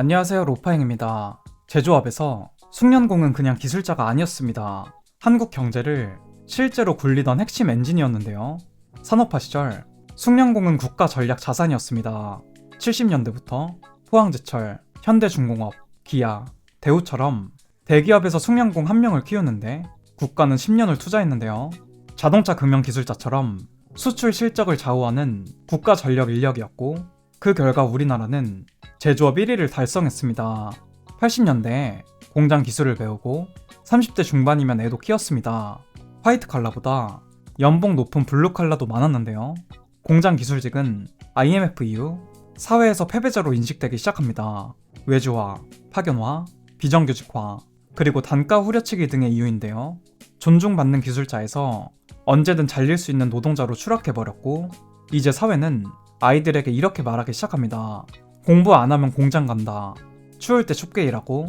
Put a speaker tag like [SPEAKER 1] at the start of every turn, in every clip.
[SPEAKER 1] 안녕하세요 로파행입니다. 제조업에서 숙련공은 그냥 기술자가 아니었습니다. 한국 경제를 실제로 굴리던 핵심 엔진이었는데요. 산업화 시절 숙련공은 국가 전략 자산이었습니다. 70년대부터 포항제철, 현대중공업, 기아, 대우처럼 대기업에서 숙련공 한 명을 키우는데 국가는 10년을 투자했는데요. 자동차 금융 기술자처럼 수출 실적을 좌우하는 국가 전력 인력이었고 그 결과 우리나라는 제조업 1위를 달성했습니다. 80년대에 공장 기술을 배우고 30대 중반이면 애도 키웠습니다. 화이트 칼라보다 연봉 높은 블루 칼라도 많았는데요. 공장 기술직은 IMF 이후 사회에서 패배자로 인식되기 시작합니다. 외주화, 파견화, 비정규직화, 그리고 단가 후려치기 등의 이유인데요. 존중받는 기술자에서 언제든 잘릴 수 있는 노동자로 추락해버렸고, 이제 사회는 아이들에게 이렇게 말하기 시작합니다. 공부 안 하면 공장 간다. 추울 때 춥게 일하고,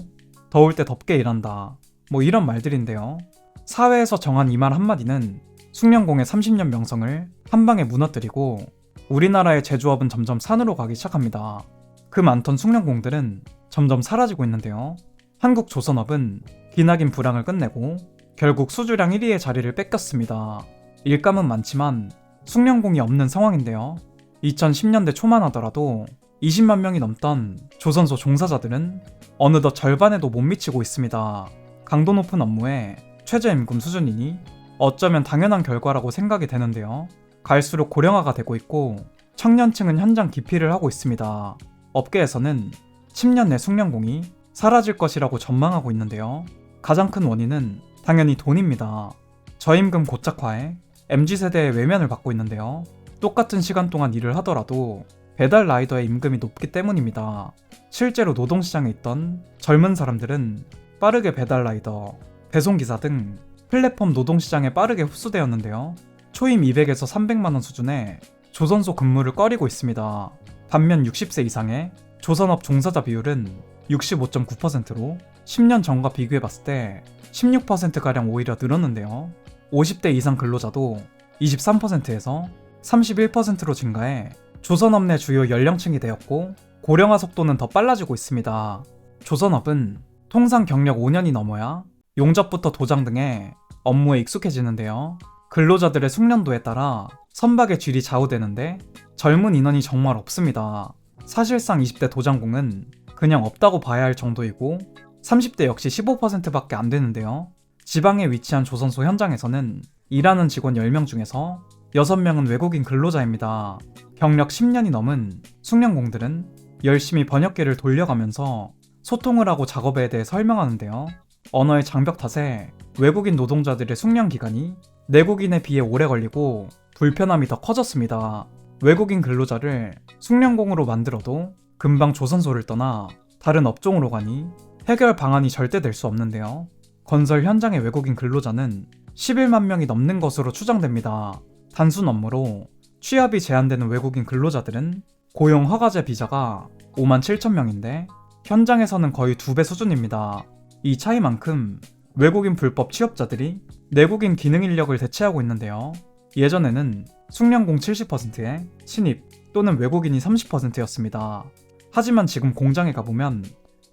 [SPEAKER 1] 더울 때 덥게 일한다. 뭐 이런 말들인데요. 사회에서 정한 이 말 한마디는 숙련공의 30년 명성을 한 방에 무너뜨리고 우리나라의 제조업은 점점 산으로 가기 시작합니다. 그 많던 숙련공들은 점점 사라지고 있는데요. 한국 조선업은 기나긴 불황을 끝내고 결국 수주량 1위의 자리를 뺏겼습니다. 일감은 많지만 숙련공이 없는 상황인데요. 2010년대 초만 하더라도 20만 명이 넘던 조선소 종사자들은 어느덧 절반에도 못 미치고 있습니다. 강도 높은 업무에 최저임금 수준이니 어쩌면 당연한 결과라고 생각이 되는데요. 갈수록 고령화가 되고 있고 청년층은 현장 기피를 하고 있습니다. 업계에서는 10년 내 숙련공이 사라질 것이라고 전망하고 있는데요. 가장 큰 원인은 당연히 돈입니다. 저임금 고착화에 MZ세대의 외면을 받고 있는데요. 똑같은 시간 동안 일을 하더라도 배달 라이더의 임금이 높기 때문입니다. 실제로 노동시장에 있던 젊은 사람들은 빠르게 배달 라이더, 배송기사 등 플랫폼 노동시장에 빠르게 흡수되었는데요. 초임 200에서 300만원 수준의 조선소 근무를 꺼리고 있습니다. 반면 60세 이상의 조선업 종사자 비율은 65.9%로 10년 전과 비교해봤을 때 16%가량 오히려 늘었는데요. 50대 이상 근로자도 23%에서 31%로 증가해 조선업 내 주요 연령층이 되었고 고령화 속도는 더 빨라지고 있습니다. 조선업은 통상 경력 5년이 넘어야 용접부터 도장 등의 업무에 익숙해지는데요. 근로자들의 숙련도에 따라 선박의 질이 좌우되는데 젊은 인원이 정말 없습니다. 사실상 20대 도장공은 그냥 없다고 봐야 할 정도이고 30대 역시 15%밖에 안 되는데요. 지방에 위치한 조선소 현장에서는 일하는 직원 10명 중에서 6명은 외국인 근로자입니다. 경력 10년이 넘은 숙련공들은 열심히 번역기를 돌려가면서 소통을 하고 작업에 대해 설명하는데요. 언어의 장벽 탓에 외국인 노동자들의 숙련 기간이 내국인에 비해 오래 걸리고 불편함이 더 커졌습니다. 외국인 근로자를 숙련공으로 만들어도 금방 조선소를 떠나 다른 업종으로 가니 해결 방안이 절대 될 수 없는데요. 건설 현장의 외국인 근로자는 11만 명이 넘는 것으로 추정됩니다. 단순 업무로 취업이 제한되는 외국인 근로자들은 고용 허가제 비자가 5만 7천 명인데 현장에서는 거의 두 배 수준입니다. 이 차이만큼 외국인 불법 취업자들이 내국인 기능 인력을 대체하고 있는데요. 예전에는 숙련공 70%에 신입 또는 외국인이 30%였습니다. 하지만 지금 공장에 가보면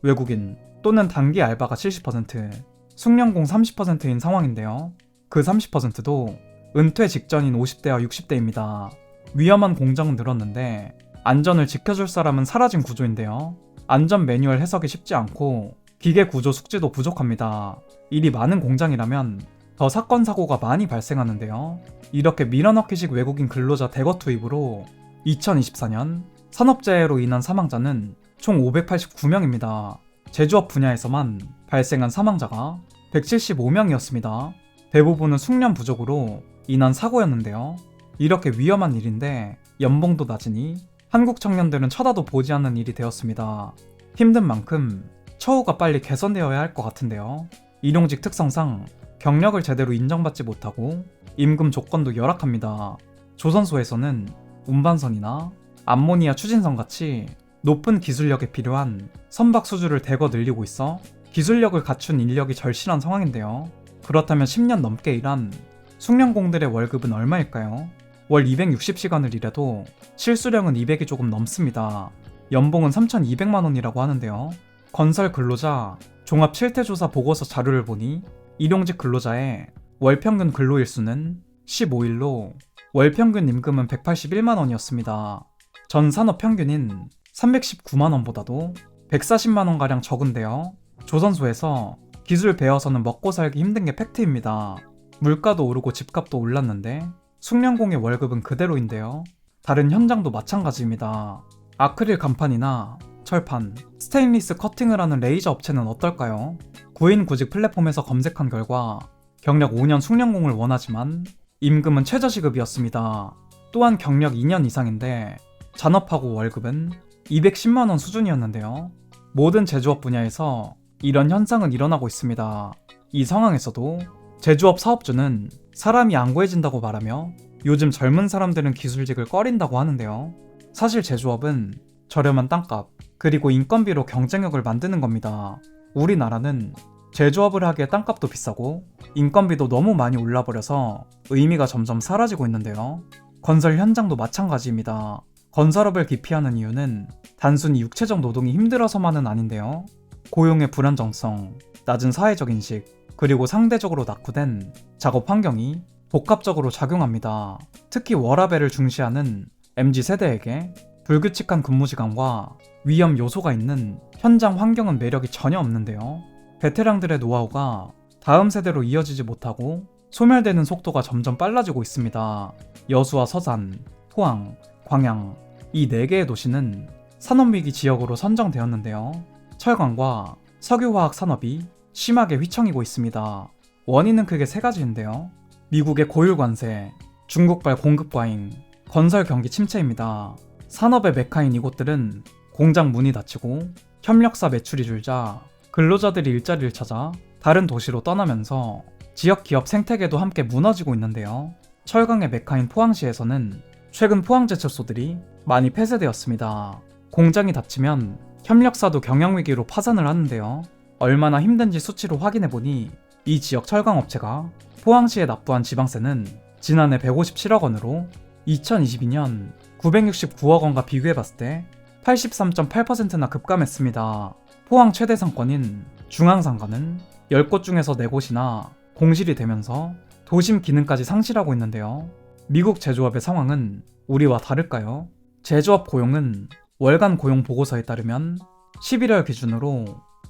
[SPEAKER 1] 외국인 또는 단기 알바가 70%, 숙련공 30%인 상황인데요. 그 30%도 은퇴 직전인 50대와 60대입니다. 위험한 공장은 늘었는데 안전을 지켜줄 사람은 사라진 구조인데요. 안전 매뉴얼 해석이 쉽지 않고 기계 구조 숙지도 부족합니다. 일이 많은 공장이라면 더 사건 사고가 많이 발생하는데요. 이렇게 밀어넣기식 외국인 근로자 대거 투입으로 2024년 산업재해로 인한 사망자는 총 589명입니다. 제조업 분야에서만 발생한 사망자가 175명이었습니다. 대부분은 숙련 부족으로 인한 사고였는데요. 이렇게 위험한 일인데 연봉도 낮으니 한국 청년들은 쳐다도 보지 않는 일이 되었습니다. 힘든 만큼 처우가 빨리 개선되어야 할 것 같은데요. 일용직 특성상 경력을 제대로 인정받지 못하고 임금 조건도 열악합니다. 조선소에서는 운반선이나 암모니아 추진선 같이 높은 기술력에 필요한 선박 수주를 대거 늘리고 있어 기술력을 갖춘 인력이 절실한 상황인데요. 그렇다면 10년 넘게 일한 숙련공들의 월급은 얼마일까요? 월 260시간을 일해도 실수령은 200이 조금 넘습니다. 연봉은 3,200만 원이라고 하는데요. 건설 근로자 종합 7태 조사 보고서 자료를 보니 일용직 근로자의 월 평균 근로일수는 15일로 월 평균 임금은 181만 원이었습니다. 전 산업 평균인 319만 원보다도 140만 원 가량 적은데요. 조선소에서 기술 배워서는 먹고 살기 힘든 게 팩트입니다. 물가도 오르고 집값도 올랐는데 숙련공의 월급은 그대로인데요. 다른 현장도 마찬가지입니다. 아크릴 간판이나 철판, 스테인리스 커팅을 하는 레이저 업체는 어떨까요? 구인 구직 플랫폼에서 검색한 결과 경력 5년 숙련공을 원하지만 임금은 최저시급이었습니다. 또한 경력 2년 이상인데 잔업하고 월급은 210만원 수준이었는데요. 모든 제조업 분야에서 이런 현상은 일어나고 있습니다. 이 상황에서도 제조업 사업주는 사람이 안 구해진다고 말하며 요즘 젊은 사람들은 기술직을 꺼린다고 하는데요. 사실 제조업은 저렴한 땅값, 그리고 인건비로 경쟁력을 만드는 겁니다. 우리나라는 제조업을 하기에 땅값도 비싸고 인건비도 너무 많이 올라버려서 의미가 점점 사라지고 있는데요. 건설 현장도 마찬가지입니다. 건설업을 기피하는 이유는 단순히 육체적 노동이 힘들어서만은 아닌데요. 고용의 불안정성, 낮은 사회적 인식, 그리고 상대적으로 낙후된 작업 환경이 복합적으로 작용합니다. 특히 워라밸을 중시하는 MZ 세대에게 불규칙한 근무 시간과 위험 요소가 있는 현장 환경은 매력이 전혀 없는데요. 베테랑들의 노하우가 다음 세대로 이어지지 못하고 소멸되는 속도가 점점 빨라지고 있습니다. 여수와 서산, 포항, 광양 이 네 개의 도시는 산업위기 지역으로 선정되었는데요. 철강과 석유화학 산업이 심하게 휘청이고 있습니다. 원인은 크게 세 가지인데요. 미국의 고율 관세, 중국발 공급 과잉, 건설 경기 침체입니다. 산업의 메카인 이곳들은 공장 문이 닫히고 협력사 매출이 줄자 근로자들이 일자리를 찾아 다른 도시로 떠나면서 지역 기업 생태계도 함께 무너지고 있는데요. 철강의 메카인 포항시에서는 최근 포항제철소들이 많이 폐쇄되었습니다. 공장이 닫히면 협력사도 경영위기로 파산을 하는데요. 얼마나 힘든지 수치로 확인해보니 이 지역 철강업체가 포항시에 납부한 지방세는 지난해 157억 원으로 2022년 969억 원과 비교해봤을 때 83.8%나 급감했습니다. 포항 최대 상권인 중앙상가는 10곳 중에서 4곳이나 공실이 되면서 도심 기능까지 상실하고 있는데요. 미국 제조업의 상황은 우리와 다를까요? 제조업 고용은 월간 고용 보고서에 따르면 11월 기준으로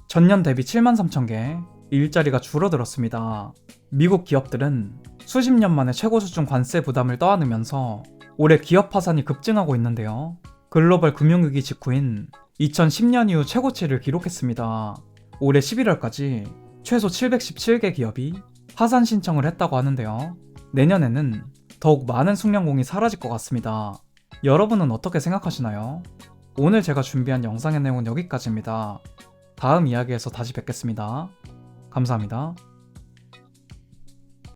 [SPEAKER 1] 전년 대비 7만 3천 개 일자리가 줄어들었습니다. 미국 기업들은 수십 년 만에 최고 수준 관세 부담을 떠안으면서 올해 기업 파산이 급증하고 있는데요. 글로벌 금융위기 직후인 2010년 이후 최고치를 기록했습니다. 올해 11월까지 최소 717개 기업이 파산 신청을 했다고 하는데요. 내년에는 더욱 많은 숙련공이 사라질 것 같습니다. 여러분은 어떻게 생각하시나요? 오늘 제가 준비한 영상의 내용은 여기까지입니다. 다음 이야기에서 다시 뵙겠습니다. 감사합니다.